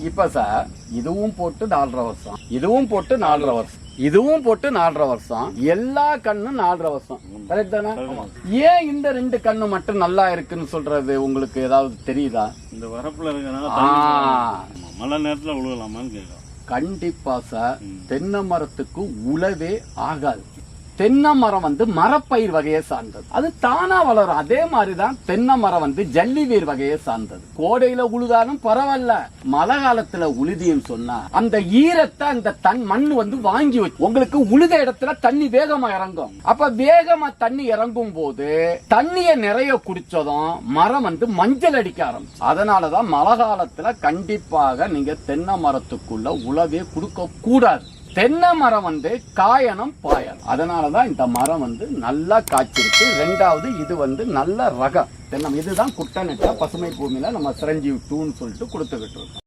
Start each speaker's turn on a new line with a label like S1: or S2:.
S1: இப்ப சார் இதுவும் போட்டு நாலரை வருஷம். இதுவும் போட்டு நாலரை வருஷம். இதுவும் போட்டு நாலரை வருஷம். எல்லா கண்ணும் நாலரை வருஷம். கரெக்ட் தானே? ஏன் இந்த ரெண்டு கண்ணு மட்டும் நல்லா இருக்குன்னு சொல்றது உங்களுக்கு ஏதாவது தெரியுதா?
S2: இந்த வரப்புல இருக்கனால. மழை நேரத்துல உழுகலாமான்னு கேட்கும்
S1: கண்டிப்பா சார் தென்னை மரத்துக்கு உழவே ஆகாது. தென்னை மரம் வந்து மரப்பயிர் வகையை சார்ந்தது. அது தானா வளரும். அதே மாதிரிதான் தென்னை மரம் வந்து ஜல்லி வேர் வகையை சார்ந்தது. கோடையில உழுதாலும் பரவாயில்ல. மழை காலத்துல உழுதியும் சொன்னா அந்த ஈரத்தை அந்த தன் மண் வந்து வாங்கி வச்சு உங்களுக்கு உழுத இடத்துல தண்ணி வேகமா இறங்கும். அப்ப வேகமா தண்ணி இறங்கும் போது தண்ணிய நிறைய குடிச்சதும் மரம் வந்து மஞ்சள் அடிக்க ஆரம்பிச்சு. அதனாலதான் மழை காலத்துல கண்டிப்பாக நீங்க தென்னை மரத்துக்குள்ள உழவே கொடுக்க கூடாது தென்னை மரம் வந்து காயணும் பாயணும். அதனாலதான் இந்த மரம் வந்து நல்லா காய்ச்சிருக்கு. ரெண்டாவது இது வந்து நல்ல ரகம். தென்னம். இதுதான் குட்டநெட்டா பசுமை பூமியில் நம்ம சிரஞ்சீவி டூன்னு சொல்லிட்டு கொடுத்துக்கிட்டு இருக்கோம்.